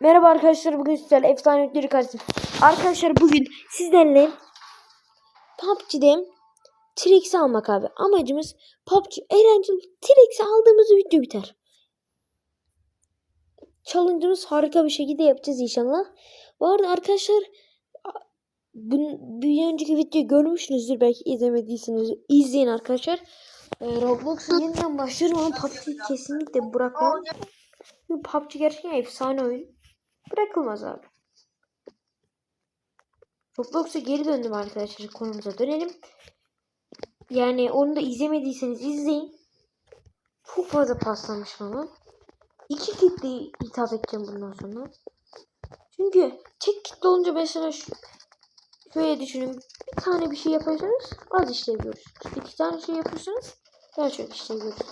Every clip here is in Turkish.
Merhaba arkadaşlar bugün sizlerle efsane yükleri karşısında. Arkadaşlar bugün sizlerle PUBG'de T-Rex almak abi. Amacımız PUBG eğlenceli T-Rex'i aldığımız video biter. Challenge'ımız harika bir şekilde yapacağız inşallah. Bu arada arkadaşlar bir önceki videoyu görmüşsünüzdür belki izlemediyseniz izleyin arkadaşlar. Ee, Roblox'a yeniden başlıyorum ama PUBG'yi kesinlikle bırakmam. PUBG gerçekten efsane oyun. Bırakılmaz abi. Roblox'a geri döndüm arkadaşlar konumuza dönelim. Yani onu da izlemediyseniz izleyin. Çok fazla paslamışım ama. İki kitle hitap edeceğim bundan sonra. Çünkü tek kitle olunca mesela şu, şöyle düşünün. Bir tane bir şey yaparsanız az işlev görürsünüz. İki tane şey yapıyorsanız daha çok işlev görürsünüz.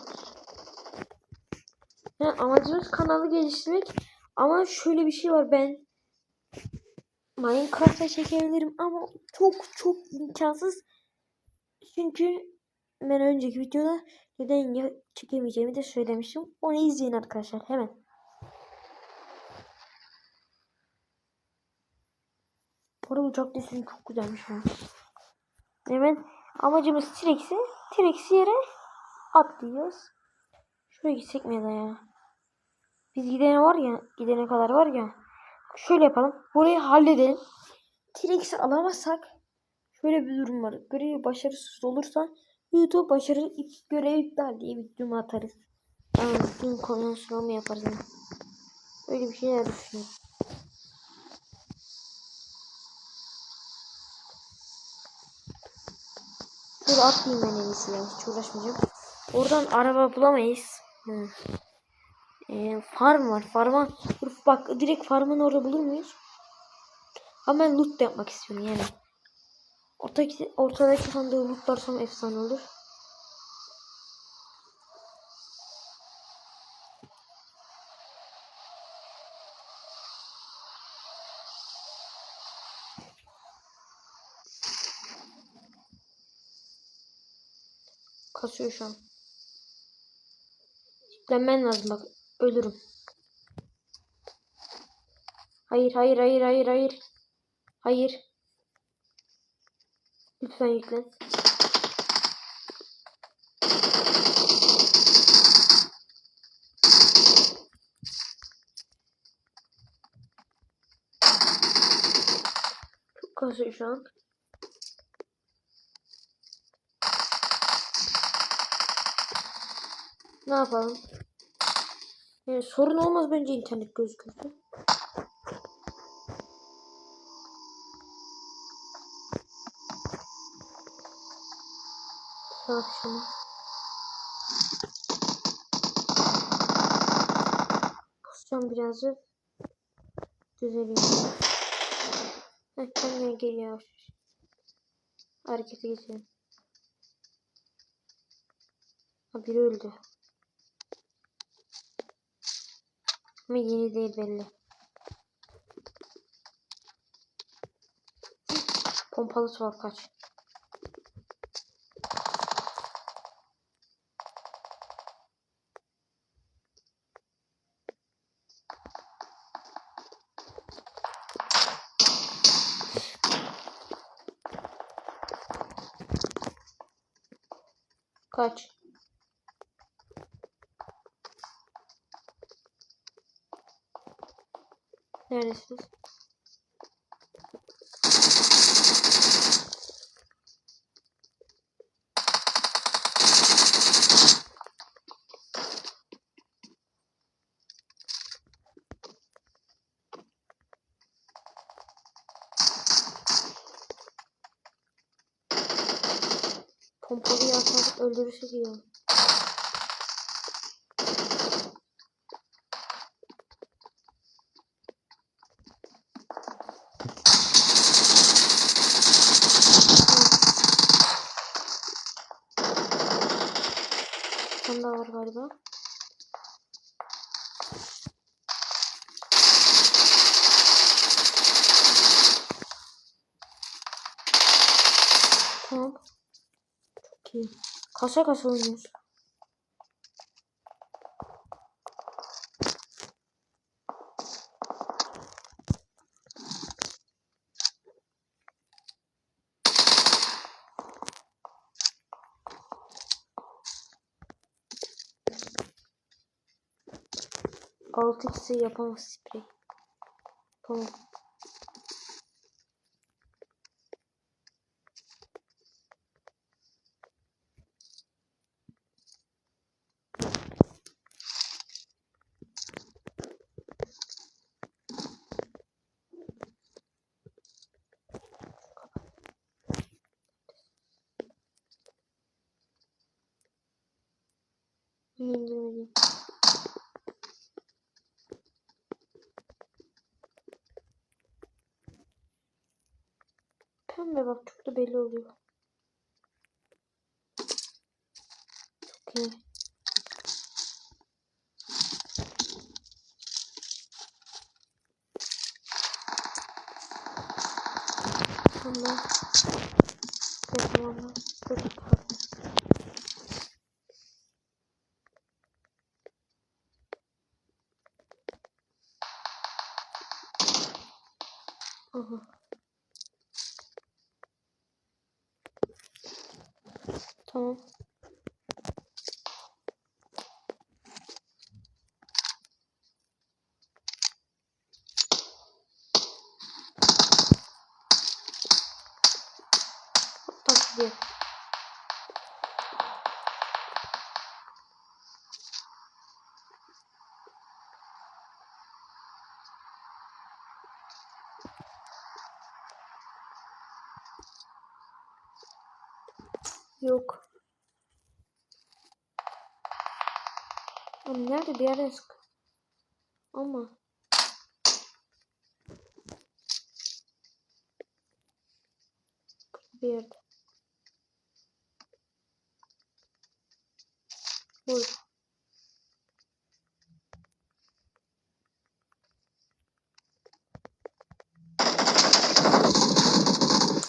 Yani amacımız kanalı geliştirmek. Ama şöyle bir şey var ben Minecraft'a çekebilirim ama çok çok imkansız. Çünkü ben önceki videoda neden çekemeyeceğimi de söylemiştim. Onu izleyin arkadaşlar hemen. Arada uçak deseni çok güzelmiş ha. Hemen amacımız T-Rex'i T-Rex'i yere atlıyoruz. Şuraya gitsek mi ya ya? Biz gidene var ya, gidene kadar var ya. Şöyle yapalım. Burayı halledelim. T-Rex'i alamazsak şöyle bir durum var. Görev başarısız olursa YouTube başarı görev iptal diye videomu atarız. Yani bütün konuşmamı yaparız. Yani. Öyle bir şeyler düşünüyorum. Şöyle atlayayım ben en iyisi ya. Hiç uğraşmayacağım. Oradan araba bulamayız. Hı. Ee, farm var. Farma Dur bak direkt farmın orada bulur muyuz? Ama ben loot yapmak istiyorum yani. Ortadaki, ortadaki sandığı lootlarsam efsane olur. Kasıyor şu an. Yüklenmen lazım bak. Ölürüm. Hayır hayır hayır hayır hayır. Hayır. Lütfen yüklen. Çok kasıyor şu an. Ne yapalım? Yani sorun olmaz bence internet gözükürse. Bak şunu. Basacağım birazcık. Düzeliyor. Heh, kendine geliyor. Harekete geçelim. Ha biri öldü. Ama yeni değil belli. Pompalısı var kaç. Kaç. Neredesiniz? Pompalıyı atar öldürürsek iyi Tamam. Çok iyi. Kasa kasa oynuyoruz. 6x'i yapamaz sprey. Tamam. İndirmeyeyim. Pembe bak çok da belli oluyor. Çok iyi. Tamam. Tamam. Tamam. Yok. Oğlum nerede bir yere sık. Ama. Bir yerde. Burada.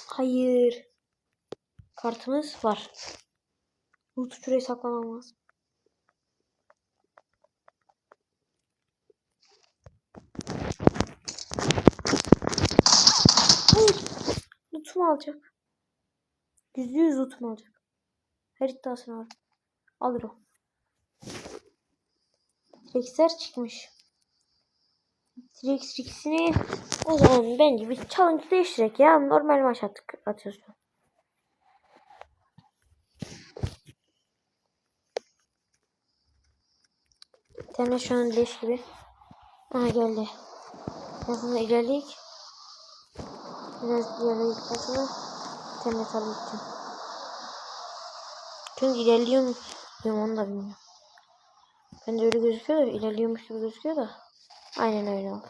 Hayır. Kartımız var. Loot şuraya saklamam lazım. Hayır. Lootumu alacak. Yüzde yüz lootumu alacak. Her iddiasını var. Alır o. Rex'ler çıkmış. Rex Rex'ini o zaman bence bir challenge değiştirek ya. Normal maç attık, atıyorsun. Tane şu an leş gibi. Aha geldi. Yazını ilerleyik. Biraz ilerleyikten sonra internet alacağım. Çünkü ilerliyor mu? Onu da bilmiyorum. Ben de öyle gözüküyor da ilerliyormuş gibi gözüküyor da. Aynen öyle oldu.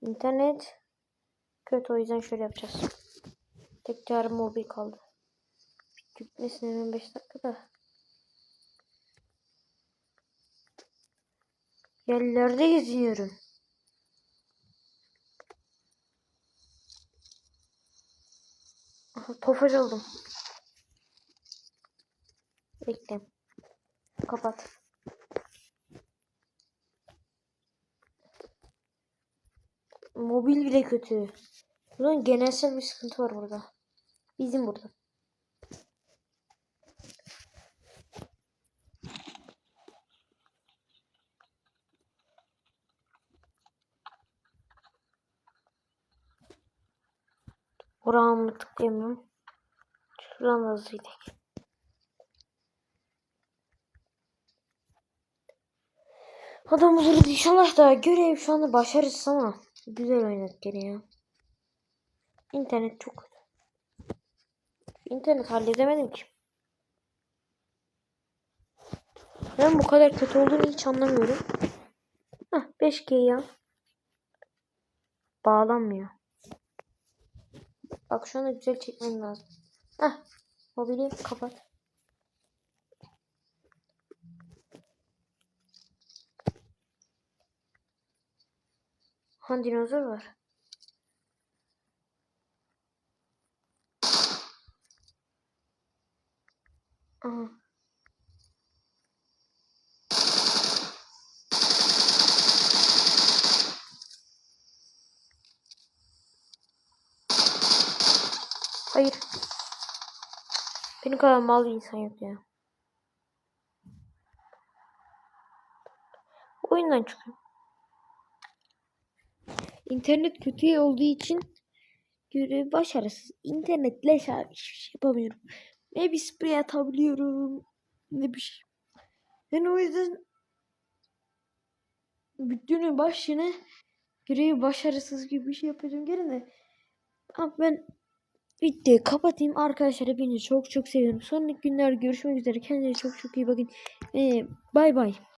İnternet kötü o yüzden şöyle yapacağız. Tek çare mobil kaldı. Gitmesin hemen 5 dakikada. Yerlerde geziyorum. Tofaş oldum. Bekle. Kapat. Mobil bile kötü. Bunun genelsel bir sıkıntı var burada. Bizim burada. Oranı tıklayamıyorum. Şuradan da hızlıydık. Adam buluruz inşallah da görev şu anda başarısız ama güzel oynadık gene ya. İnternet çok. İnternet halledemedim ki. Ben bu kadar kötü olduğunu hiç anlamıyorum. Hah 5G ya. Bağlanmıyor. Bak şu anda güzel çekmem lazım. Hah mobili kapat. Han dinozor var. Aha. Hayır. Benim kadar mal bir insan yok ya. oyundan çıkıyorum. İnternet kötü olduğu için görev başarısız. İnternet leş abi hiçbir şey yapamıyorum. Ne bir sprey atabiliyorum ne bir şey. Ben o yüzden bütün başını görevi başarısız gibi bir şey yapacağım. Gelin de Abi ben videoyu kapatayım. Arkadaşlar hepinizi çok çok seviyorum. Sonraki günler görüşmek üzere. Kendinize çok çok iyi bakın. Ee, bay bay.